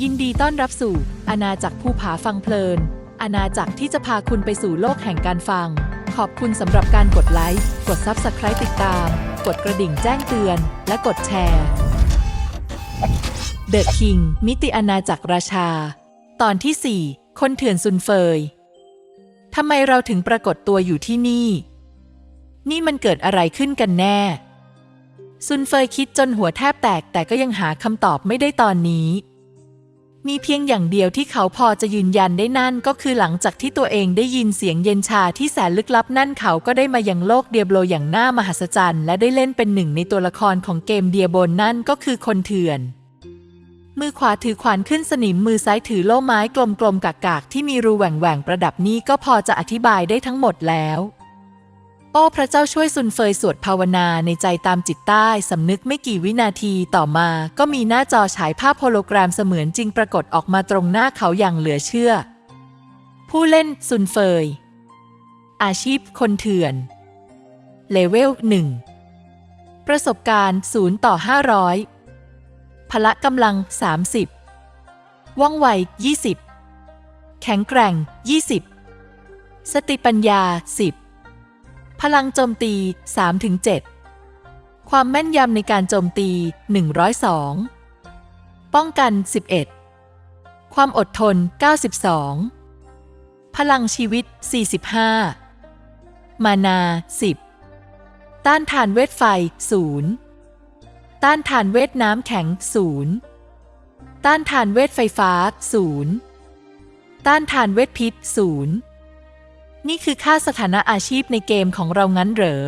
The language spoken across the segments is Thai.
ยินดีต้อนรับสู่อาณาจักรภูผาฟังเพลิน อาณาจักรที่จะพาคุณไปสู่โลกแห่งการฟัง ขอบคุณสำหรับการกดไลค์ กด Subscribe ติดตาม กดกระดิ่งแจ้งเตือน และกดแชร์ The King มิติอาณาจักรราชา ตอนที่ 4 คนเถื่อนซุนเฟยทำไมเราถึงปรากฏตัวอยู่ที่นี่ นี่มันเกิดอะไรขึ้นกันแน่ ซุนเฟยคิดจนหัวแทบแตกแต่ก็ยังหาคำตอบไม่ได้ตอนนี้ มีเพียงอย่างเดียวที่เขาพอจะยืนยันได้นั่นก็คือหลังจากที่ตัวเองได้ยินเสียงเย็นชาที่แสนลึกลับนั่นเขาก็ได้มายังโลกเดียบโลอย่างน่ามหัศจรรย์ และได้เล่นเป็นหนึ่งในตัวละครของเกมเดียบนนั่นก็คือคนเถื่อน มือขวาถือขวานขึ้นสนิมมือซ้ายถือโล่ไม้กลมๆกากๆ ที่มีรูแหว่งๆประดับนี้ก็พอจะอธิบายได้ทั้งหมดแล้ว โอ้พระเจ้าช่วยซุนเฟยสวดภาวนาในใจตามจิตใต้สำนึกไม่กี่วินาทีต่อมา ก็มีหน้าจอฉายภาพโฮโลแกรมเสมือนจริงปรากฏออกมาตรงหน้าเขาอย่างเหลือเชื่อ ผู้เล่นซุนเฟย อาชีพคนเถื่อน เลเวล1ประสบการณ์ 0 ต่อ 500 พละกำลัง 30 ว่องไว 20 แข็งแกร่ง 20 สติปัญญา 10 พลังโจมตี 3-7 ความแม่นยำในการโจมตี 102 ป้องกัน 11 ความอดทน 92 พลังชีวิต 45 มานา 10 ต้านทานเวทไฟ 0 ต้านทานเวทน้ำแข็ง 0 ต้านทานเวทไฟฟ้า 0 ต้านทานเวทพิษ 0 นี่คือค่าสถานะอาชีพในเกมของเรางั้นเหรอ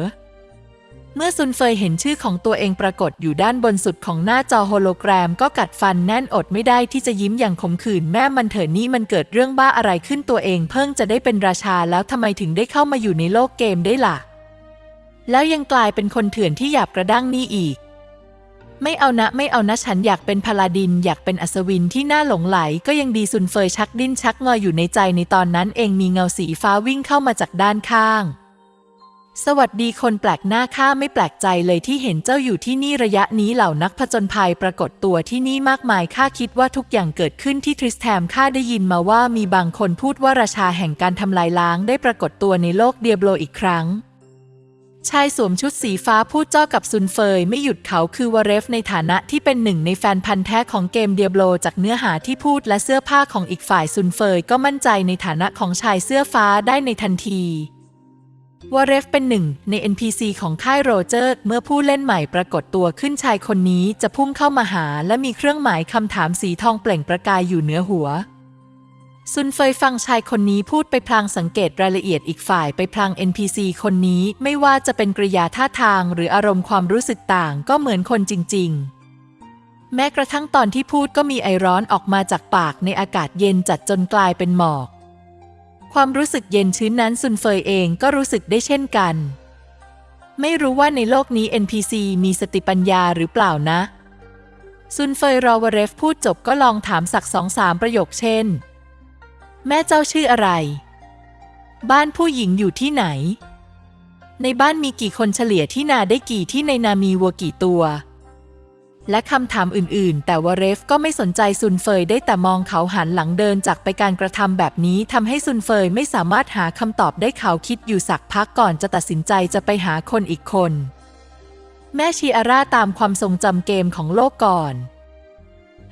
เมื่อซุนเฟยเห็นชื่อของตัวเองปรากฏอยู่ด้านบนสุดของหน้าจอโฮโลแกรม ก็กัดฟันแน่นอดไม่ได้ที่จะยิ้มอย่างขมขื่นแม่มันเถอะนี่มันเกิดเรื่องบ้าอะไรขึ้นตัวเอง เพิ่งจะได้เป็นราชาแล้วทำไมถึงได้เข้ามาอยู่ในโลกเกมได้ล่ะ แล้วยังกลายเป็นคนเถื่อนที่หยาบกระด้างนี่อีก ไม่เอานะไม่เอานะฉันอยากเป็นพลาดิน อยากเป็นอัศวินที่น่าหลงไหล ก็ยังดีซุนเฟยชักดิ้นชักงออยู่ในใจในตอนนั้นเองมีเงาสีฟ้าวิ่งเข้ามาจากด้านข้าง สวัสดีคนแปลกหน้าข้าไม่แปลกใจเลยที่เห็นเจ้าอยู่ที่นี่ระยะนี้เหล่านักผจญภัยปรากฏตัวที่นี่มากมายข้าคิดว่าทุกอย่างเกิดขึ้นที่ทริสแทมข้าได้ยินมาว่ามีบางคนพูดว่าราชาแห่งการทำลายล้างได้ปรากฏตัวในโลกเดียบโลอีกครั้ง ชายสวมชุดสีฟ้าพูดจ้ากับซุนเฟยไม่หยุดเขาคือวาเรฟในฐานะที่เป็นหนึ่งในแฟนพันธ์แท้ของเกมเดียโบลจากเนื้อหาที่พูดและเสื้อผ้าของอีกฝ่ายซุนเฟยก็มั่นใจในฐานะของชายเสื้อฟ้าได้ในทันทีวาเรฟเป็นหนึ่งใน NPC ของค่ายโรเจอร์ เมื่อผู้เล่นใหม่ปรากฏตัวขึ้นชายคนนี้จะพุ่งเข้ามาหาและมีเครื่องหมายคำถามสีทองเปล่งประกายอยู่เหนือหัว ซุนเฟยฟังชายคนนี้พูดไปพลางสังเกตรายละเอียดอีกฝ่ายไปพลาง NPC คนนี้ไม่ว่าจะเป็นกริยาท่าทางหรืออารมณ์ความรู้สึกต่างก็เหมือนคนจริง ๆ แม้กระทั่งตอนที่พูดก็มีไอร้อนออกมาจากปากในอากาศเย็นจัดจนกลายเป็นหมอก ความรู้สึกเย็นชื้นนั้นซุนเฟยเองก็รู้สึกได้เช่นกัน ไม่รู้ว่าในโลกนี้ NPC มีสติปัญญาหรือเปล่านะ ซุนเฟยรอวเรฟพูดจบก็ลองถามสักสองสามประโยคเช่น แม่เจ้าชื่ออะไร บ้านผู้หญิงอยู่ที่ไหน ในบ้านมีกี่คนเฉลี่ยที่นาได้กี่ที่ในนามีวัวกี่ตัว และคำถามอื่นๆ แต่วาเรฟก็ไม่สนใจซุนเฟยได้แต่มองเขาหันหลังเดินจากไปการกระทำแบบนี้ทำให้ซุนเฟยไม่สามารถหาคำตอบได้เขาคิดอยู่สักพักก่อนจะตัดสินใจจะไปหาคนอีกคน แม่ชีอาร่าตามความทรงจำเกมของโลกก่อน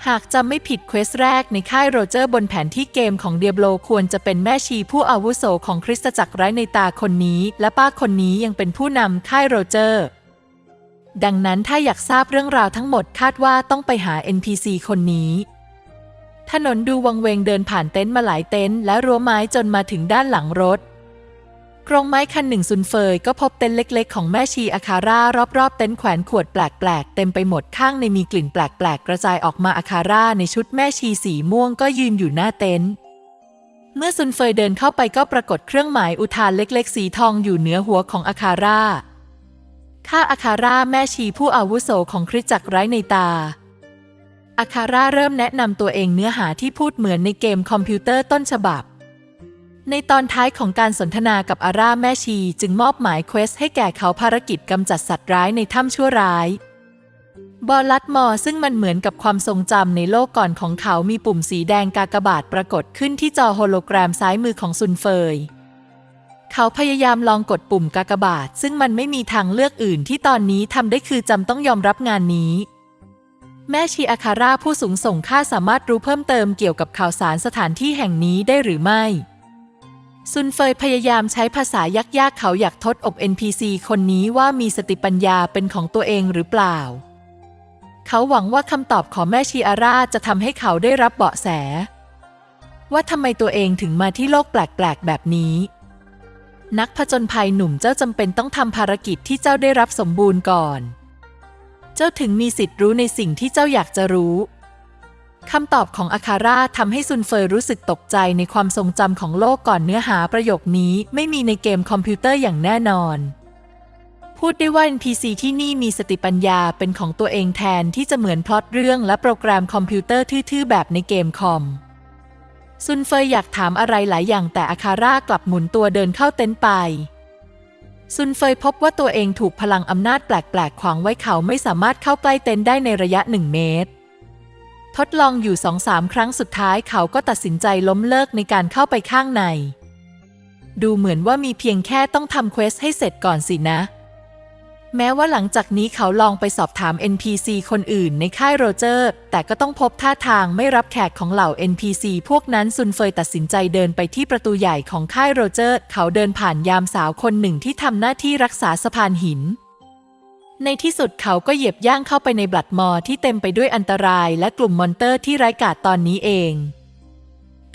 หากจำไม่ผิดเควสแรกในค่ายโรเจอร์บนแผนที่เกมของเดียบโลควรจะเป็นแม่ชีผู้อาวุโสของคริสตจักรไร้ในตาคนนี้ และป้าคนนี้ยังเป็นผู้นำค่ายโรเจอร์ ดังนั้นถ้าอยากทราบเรื่องราวทั้งหมดคาดว่าต้องไปหา NPC คนนี้ ถนนดูวังเวงเดินผ่านเต็นท์มาหลายเต็นท์และรั้วไม้จนมาถึงด้านหลังรถ กรงไม้คันหนึ่งซุนเฟยก็พบเต็นท์เล็กๆ ของแม่ชีอาคาร่ารอบๆ เต็นท์แขวนขวดแปลกๆ เต็มไปหมดข้างในมีกลิ่นแปลกๆ กระจายออกมาอาคาร่าในชุดแม่ชีสีม่วงก็ยืนอยู่หน้าเต็นท์เมื่อซุนเฟยเดินเข้าไปก็ปรากฏเครื่องหมายอุทานเล็กๆ สีทองอยู่เหนือหัวของอาคาร่าข้าอาคาร่าแม่ชีผู้อาวุโสของคริสจักรไร้ในตาอาคาร่าเริ่มแนะนำตัวเองเนื้อหาที่พูดเหมือนในเกมคอมพิวเตอร์ต้นฉบับ ในตอนท้ายของการสนทนากับอาร่าแม่ชีจึงมอบหมายเควสให้แก่เขาภารกิจกำจัดสัตว์ร้ายในถ้ำชั่วร้าย บอลลัดมอร์ซึ่งมันเหมือนกับความทรงจำในโลกก่อนของเขามีปุ่มสีแดงกากบาทปรากฏขึ้นที่จอโฮโลแกรมซ้ายมือของซุนเฟย เขาพยายามลองกดปุ่มกากบาท ซึ่งมันไม่มีทางเลือกอื่นที่ตอนนี้ทำได้คือจำต้องยอมรับงานนี้แม่ชีอาคาร่าผู้สูงส่งค่าสามารถรู้เพิ่มเติมเกี่ยวกับข่าวสารสถานที่แห่งนี้ได้หรือไม่ ซุนเฟยพยายามใช้ภาษายากๆเขาอยากทดอบ NPC คนนี้ว่ามีสติปัญญาเป็นของตัวเองหรือเปล่า เขาหวังว่าคำตอบของแม่ชีอาร่าจะทำให้เขาได้รับเบาะแส ว่าทำไมตัวเองถึงมาที่โลกแปลกๆ แบบนี้ นักผจญภัยหนุ่มเจ้าจำเป็นต้องทำภารกิจที่เจ้าได้รับสมบูรณ์ก่อน เจ้าถึงมีสิทธิ์รู้ในสิ่งที่เจ้าอยากจะรู้ คำตอบของอาคาร่าทำให้ซุนเฟยรู้สึกตกใจในความทรงจำของโลกก่อนเนื้อหาประโยคนี้ไม่มีในเกมคอมพิวเตอร์อย่างแน่นอน พูดได้ว่า NPC ที่นี่มีสติปัญญาเป็นของตัวเองแทนที่จะเหมือนพล็อตเรื่องและโปรแกรมคอมพิวเตอร์ทื่อๆ แบบในเกมคอม ซุนเฟยอยากถามอะไรหลายอย่างแต่อาคาร่ากลับหมุนตัวเดินเข้าเต็นท์ไปซุนเฟยพบว่าตัวเองถูกพลังอำนาจแปลกๆ ขวางไว้เขาไม่สามารถเข้าใกล้เต็นท์ได้ในระยะหนึ่งเมตร ทดลองอยู่สองสามครั้งสุดท้ายเขาก็ตัดสินใจล้มเลิกในการเข้าไปข้างใน ดูเหมือนว่ามีเพียงแค่ต้องทำเควสให้เสร็จก่อนสินะ แม้ว่าหลังจากนี้เขาลองไปสอบถาม NPC คนอื่นในค่ายโรเจอร์ แต่ก็ต้องพบท่าทางไม่รับแขกของเหล่า NPC พวกนั้นซุนเฟยตัดสินใจเดินไปที่ประตูใหญ่ของค่ายโรเจอร์ เขาเดินผ่านยามสาวคนหนึ่งที่ทำหน้าที่รักษาสะพานหิน ในที่สุดเขาก็เหยียบย่างเข้าไปในบลัดมอร์ที่เต็มไปด้วยอันตรายและกลุ่มมอนเตอร์ที่ไร้กาจตอนนี้เอง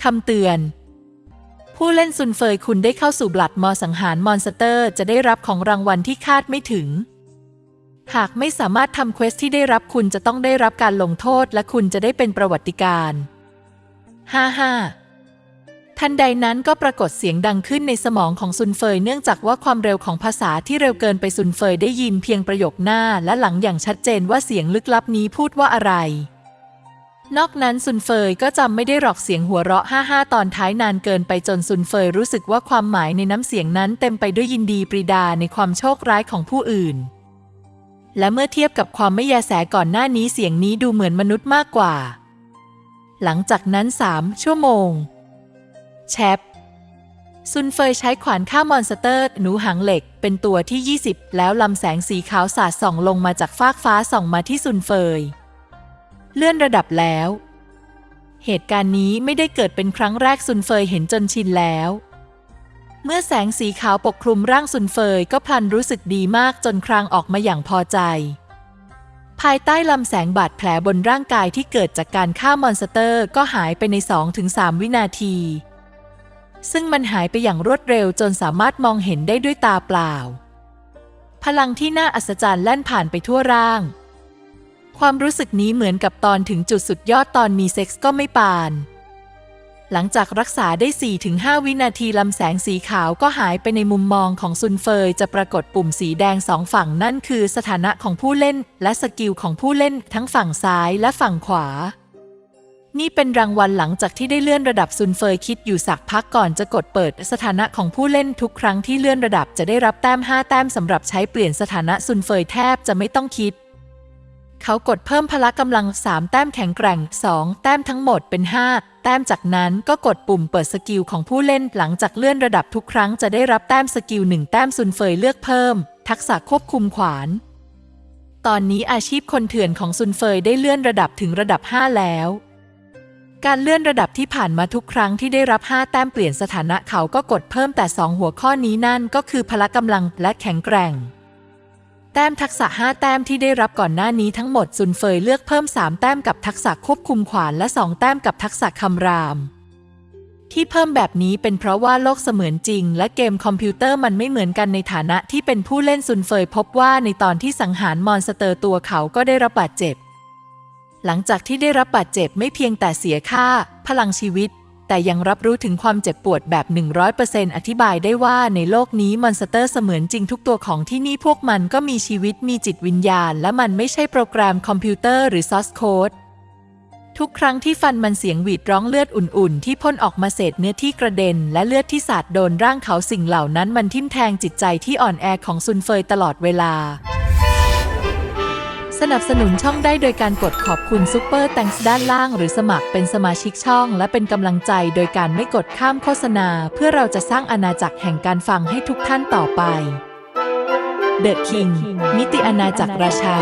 คำเตือน ผู้เล่นซุนเฟยคุณได้เข้าสู่บลัดมอร์สังหารมอนสเตอร์ จะได้รับของรางวัลที่คาดไม่ถึง หากไม่สามารถทำเควสที่ได้รับคุณจะต้องได้รับการลงโทษและคุณจะได้เป็นประวัติการณ์ฮ่าฮ่า ทันใดนั้นก็ปรากฏเสียงดังขึ้นในสมองของซุนเฟยเนื่องจากว่าความเร็วของภาษาที่เร็วเกินไปซุนเฟยได้ยินเพียงประโยคหน้าและหลังอย่างชัดเจนว่าเสียงลึกลับนี้พูดว่าอะไร นอกนั้นซุนเฟยก็จำไม่ได้หรอกเสียงหัวเราะฮ่าฮ่าตอนท้ายนานเกินไปจนซุนเฟยรู้สึกว่าความหมายในน้ำเสียงนั้นเต็มไปด้วยยินดีปรีดาในความโชคร้ายของผู้อื่น และเมื่อเทียบกับความไม่แยแสก่อนหน้านี้เสียงนี้ดูเหมือนมนุษย์มากกว่า หลังจากนั้นสามชั่วโมง แชปซุนเฟยใช้ขวานฆ่ามอนสเตอร์ หนูหางเหล็ก เป็นตัวที่ 20 แล้วลำแสงสีขาวสาดส่องลงมาจากฟากฟ้าส่องมาที่ซุนเฟย เลื่อนระดับแล้ว เหตุการณ์นี้ไม่ได้เกิดเป็นครั้งแรกซุนเฟยเห็นจนชินแล้ว เมื่อแสงสีขาวปกคลุมร่างซุนเฟยก็พลันรู้สึกดีมากจนครางออกมาอย่างพอใจ ภายใต้ลำแสงบาดแผลบนร่างกายที่เกิดจากการฆ่ามอนสเตอร์ ก็หายไปใน 2-3 วินาที ซึ่งมันหายไปอย่างรวดเร็วจนสามารถมองเห็นได้ด้วยตาเปล่า พลังที่น่าอัศจรรย์แล่นผ่านไปทั่วร่าง ความรู้สึกนี้เหมือนกับตอนถึงจุดสุดยอดตอนมีเซ็กส์ก็ไม่ปาน หลังจากรักษาได้ 4-5 วินาทีลำแสงสีขาวก็หายไปในมุมมองของซุนเฟยจะปรากฏปุ่มสีแดงสองฝั่งนั่นคือสถานะของผู้เล่น และสกิลของผู้เล่นทั้งฝั่งซ้ายและฝั่งขวา นี่เป็นรางวัลหลังจากที่ได้เลื่อนระดับซุนเฟยคิดอยู่สักพักก่อนจะกดเปิดสถานะของผู้เล่นทุกครั้งที่เลื่อนระดับจะได้รับแต้ม 5 แต้มสำหรับใช้เปลี่ยนสถานะซุนเฟยแทบจะไม่ต้องคิด เขากดเพิ่มพละกำลัง 3 แต้มแข็งแกร่ง 2 แต้มทั้งหมดเป็น 5 แต้มจากนั้นก็กดปุ่มเปิดสกิลของผู้เล่นหลังจากเลื่อนระดับทุกครั้งจะได้รับแต้มสกิล 1 แต้มซุนเฟยเลือกเพิ่ม ทักษะควบคุมขวาน ตอนนี้อาชีพคนเถื่อนของซุนเฟยได้เลื่อนระดับถึงระดับ 5 แล้ว การเลื่อนระดับที่ผ่านมาทุกครั้งที่ได้รับ 5 แต้มเปลี่ยนสถานะเขาก็กดเพิ่มแต่ 2 หัวข้อนี้นั่นก็คือพละกำลังและแข็งแกร่ง แต้มทักษะ 5 แต้มที่ได้รับก่อนหน้านี้ทั้งหมดซุนเฟยเลือกเพิ่ม 3 แต้มกับทักษะควบคุมขวานและ 2 แต้มกับทักษะคำราม ที่เพิ่มแบบนี้เป็นเพราะว่าโลกเสมือนจริง และเกมคอมพิวเตอร์มันไม่เหมือนกันในฐานะที่เป็นผู้เล่นซุนเฟยพบว่าในตอนที่สังหารมอนสเตอร์ตัวเขาก็ได้รับบาดเจ็บ หลังจากที่ได้รับบาดเจ็บไม่เพียงแต่เสียค่า พลังชีวิต แต่ยังรับรู้ถึงความเจ็บปวดแบบ 100%อธิบายได้ว่าในโลกนี้มอนสเตอร์เสมือนจริงทุกตัวของที่นี่พวกมันก็มีชีวิตมีจิตวิญญาณ และมันไม่ใช่โปรแกรมคอมพิวเตอร์หรือซอสโค้ดทุกครั้งที่ฟันมันเสียงหวีดร้องเลือดอุ่นๆ ที่พ่นออกมาเศษเนื้อที่กระเด็น และเลือดที่สาดโดนร่างเขาสิ่งเหล่านั้นมันทิ่มแทงจิตใจที่อ่อนแอของซุนเฟยตลอดเวลา สนับสนุนช่องได้โดยการกดขอบคุณซุปเปอร์แตงส์ด้านล่าง หรือสมัครเป็นสมาชิกช่อง และเป็นกำลังใจโดยการไม่กดข้ามโฆษณา เพื่อเราจะสร้างอาณาจักรแห่งการฟังให้ทุกท่านต่อไปเดอะคิงมิติอาณาจักรราชา